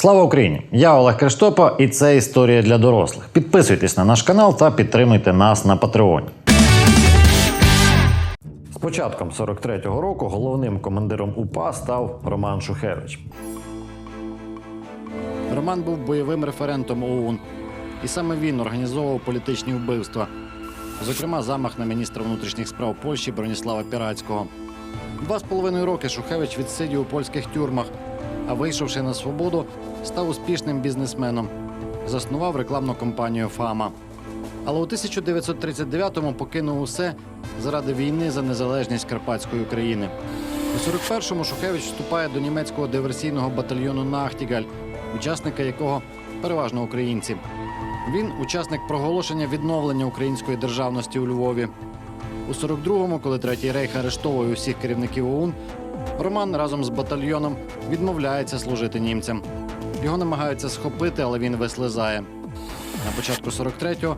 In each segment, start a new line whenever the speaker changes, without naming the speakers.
Слава Україні! Я Олег Криштопа, і це історія для дорослих. Підписуйтесь на наш канал та підтримуйте нас на Патреоні. З початком 43-го року головним командиром УПА став Роман Шухевич.
Роман був бойовим референтом ОУН, і саме він організовував політичні вбивства, зокрема, замах на міністра внутрішніх справ Польщі Броніслава Піратського. Два з половиною роки Шухевич відсидів у польських тюрмах, а вийшовши на свободу, став успішним бізнесменом. Заснував рекламну компанію Фама. Але у 1939-му покинув усе заради війни за незалежність Карпатської України. У 41-му Шухевич вступає до німецького диверсійного батальйону Нахтігаль, учасника якого переважно українці. Він учасник проголошення відновлення української державності у Львові. У 42-му, коли Третій рейх арештовує усіх керівників ОУН, Роман разом з батальйоном відмовляється служити німцям. Його намагаються схопити, але він вислизає. На початку 43-го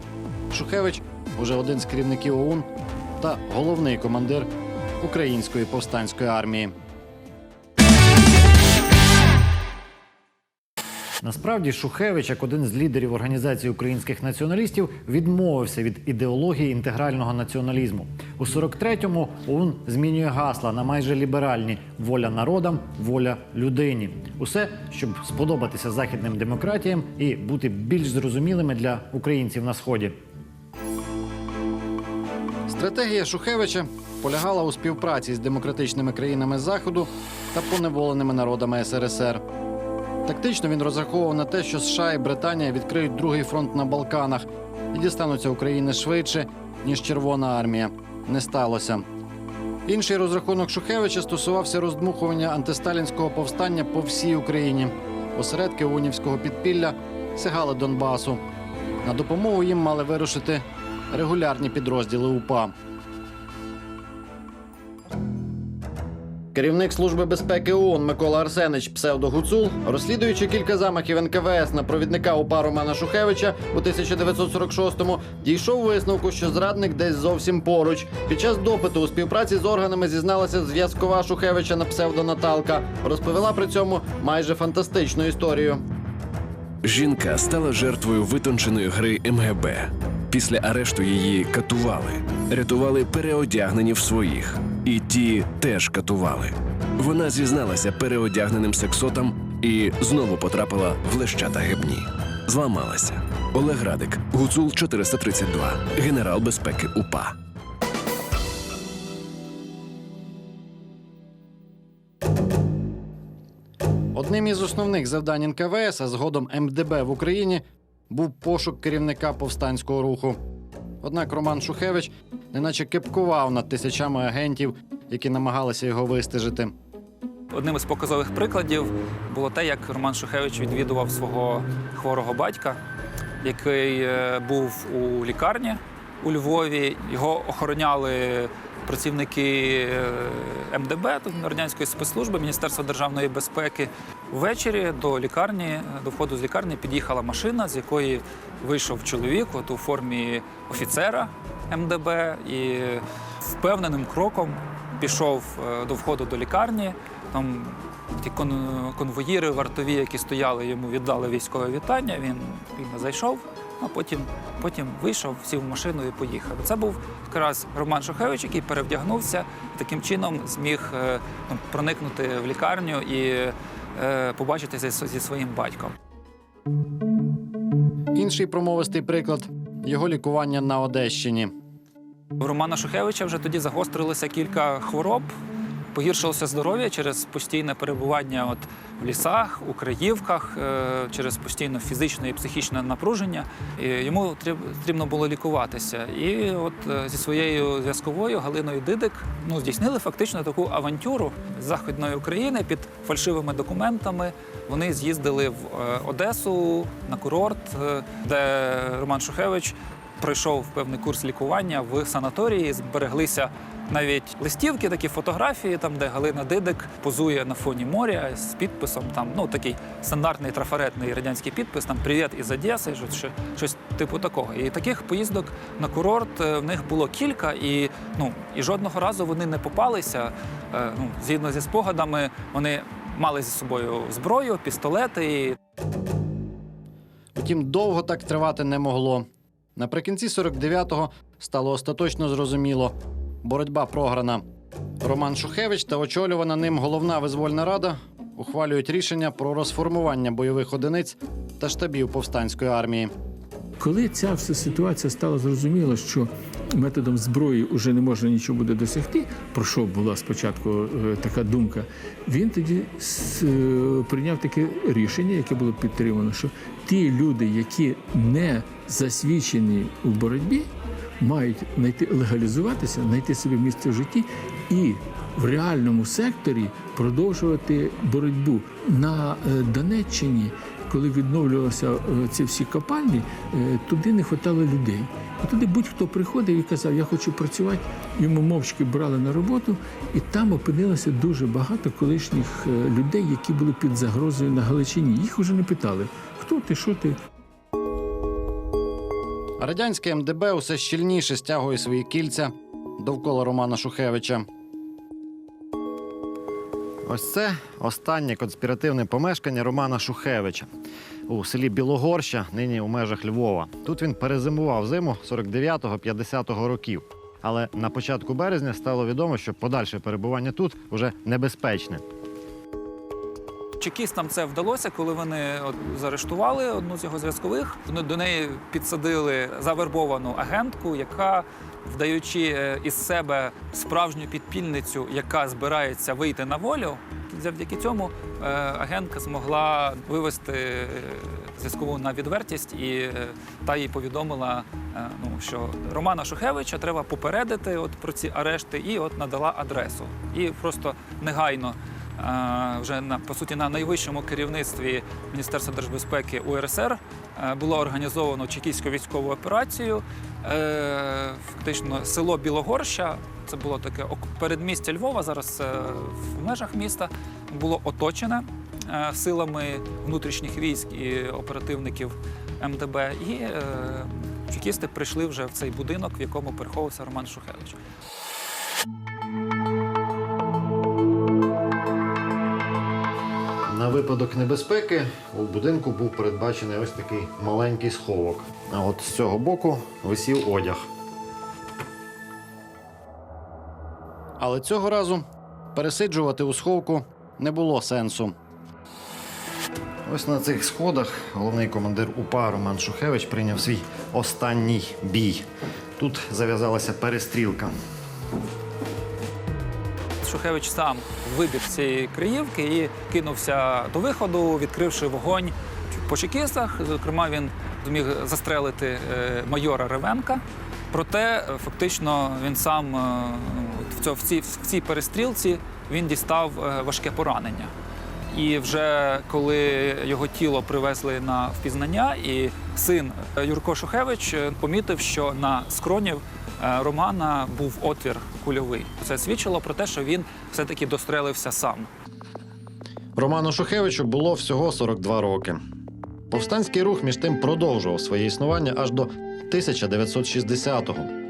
Шухевич уже один з керівників ОУН та головний командир української повстанської армії.
Насправді Шухевич, як один з лідерів організації українських націоналістів, відмовився від ідеології інтегрального націоналізму. У 43-му ОУН змінює гасла на майже ліберальні воля народам, воля людині. Усе, щоб сподобатися західним демократіям і бути більш зрозумілими для українців на сході.
Стратегія Шухевича полягала у співпраці з демократичними країнами Заходу та поневоленими народами СРСР. Тактично він розраховував на те, що США і Британія відкриють другий фронт на Балканах і дістануться України швидше, ніж Червона армія. Не сталося. Інший розрахунок Шухевича стосувався роздмухування антисталінського повстання по всій Україні. Осередки унівського підпілля сягали Донбасу. На допомогу їм мали вирушити регулярні підрозділи УПА. Керівник служби безпеки ООН Микола Арсенич псевдо Гуцул, розслідуючи кілька замахів НКВС на провідника УПА Романа Шухевича у 1946-му, дійшов висновку, що зрадник десь зовсім поруч. Під час допиту у співпраці з органами зізналася зв'язкова Шухевича на псевдо Наталка. Розповіла при цьому майже фантастичну історію.
Жінка стала жертвою витонченої гри МГБ. Після арешту її катували, рятували переодягнені в своїх, і ті теж катували. Вона зізналася переодягненим сексотам і знову потрапила в лещата гибні. Зламалася. Олег Радик, Гуцул 432, генерал безпеки УПА.
Одним із основних завдань НКВС, а згодом МДБ в Україні, був пошук керівника повстанського руху. Однак Роман Шухевич неначе кепкував над тисячами агентів, які намагалися його вистежити.
Одним із показових прикладів було те, як Роман Шухевич відвідував свого хворого батька, який е, був у лікарні у Львові. Його охороняли працівники е, МДБ, радянської спецслужби, Міністерства державної безпеки. Ввечері до лікарні, до входу з лікарні під'їхала машина, з якої вийшов чоловік от у формі офіцера МДБ і впевненим кроком пішов е, до входу до лікарні. Там ті кон- конвоїри вартові, які стояли, йому віддали військове вітання. Він, він зайшов, а потім, потім вийшов, сів в машину і поїхав. Це був якраз Роман Шухевич, який перевдягнувся таким чином зміг е, ну, проникнути в лікарню і побачитися зі, зі своїм батьком.
Інший промовистий приклад його лікування на Одещині.
У Романа Шухевича вже тоді загострилося кілька хвороб. Погіршилося здоров'я через постійне перебування от в лісах, у краївках, е, через постійне фізичне і психічне напруження. І йому потрібно було лікуватися. І от е, зі своєю зв'язковою Галиною Дидик ну, здійснили фактично таку авантюру з Західної України під фальшивими документами. Вони з'їздили в е, Одесу на курорт, де Роман Шухевич пройшов певний курс лікування в санаторії. Збереглися навіть листівки, такі фотографії, там де Галина Дидик позує на фоні моря з підписом. Там ну такий стандартний трафаретний радянський підпис. Там Привіт із Одеси, щось, щось- типу такого. І таких поїздок на курорт е, в них було кілька, і ну і жодного разу вони не попалися. Е, Ну, згідно зі спогадами, вони мали зі собою зброю, пістолети.
Втім, довго так тривати не могло. Наприкінці 49-го стало остаточно зрозуміло. Боротьба програна. Роман Шухевич та очолювана ним головна визвольна рада ухвалюють рішення про розформування бойових одиниць та штабів повстанської армії.
Коли ця вся ситуація стала зрозуміла, що методом зброї вже не можна нічого буде досягти, про що була спочатку е, така думка, він тоді е, прийняв таке рішення, яке було підтримано, що ті люди, які не засвідчені у боротьбі, мають знайти легалізуватися, знайти собі місце в житті і в реальному секторі продовжувати боротьбу на е, Донеччині. Коли відновлювалися е, ці всі копальні, е, туди не вистачало людей. І туди будь-хто приходив і казав, я хочу працювати. Йому мовчки брали на роботу, і там опинилося дуже багато колишніх людей, які були під загрозою на Галичині. Їх уже не питали, хто ти, що ти.
Радянське МДБ усе щільніше стягує свої кільця довкола Романа Шухевича. Ось це останнє конспіративне помешкання Романа Шухевича у селі Білогорща, нині у межах Львова. Тут він перезимував зиму 49-50 років. Але на початку березня стало відомо, що подальше перебування тут уже небезпечне.
Чекістам це вдалося, коли вони от, заарештували одну з його зв'язкових. Вони до неї підсадили завербовану агентку, яка, вдаючи е, із себе справжню підпільницю, яка збирається вийти на волю. Завдяки цьому е, агентка змогла вивести е, зв'язкову на відвертість, і та їй повідомила, ну, що Романа Шухевича треба попередити от, про ці арешти, і от надала адресу. І просто негайно вже на по суті на найвищому керівництві Міністерства держбезпеки УРСР е, було організовано чекійську військову операцію. Е, Фактично село Білогорща, це було таке передмістя Львова, зараз е, в межах міста, було оточене силами внутрішніх військ і оперативників МДБ. І чекісти прийшли вже в цей будинок, в якому переховувався Роман Шухевич.
Випадок небезпеки у будинку був передбачений ось такий маленький сховок. А от з цього боку висів одяг. Але цього разу пересиджувати у сховку не було сенсу. Ось на цих сходах головний командир УПА Роман Шухевич прийняв свій останній бій. Тут зав'язалася перестрілка.
Шухевич сам вибіг цієї криївки і кинувся до виходу, відкривши вогонь по чекістах. Зокрема, він зміг застрелити е, майора Ревенка. Проте фактично він сам е, ну, от в, цій, в цій перестрілці він дістав е, важке поранення. І вже коли його тіло привезли на впізнання, і син Юрко Шухевич е, помітив, що на скронів е, Романа був отвір кульовий. Це свідчило про те, що він все-таки дострелився сам.
Роману Шухевичу було всього 42 роки. Повстанський рух між тим продовжував своє існування аж до 1960-го.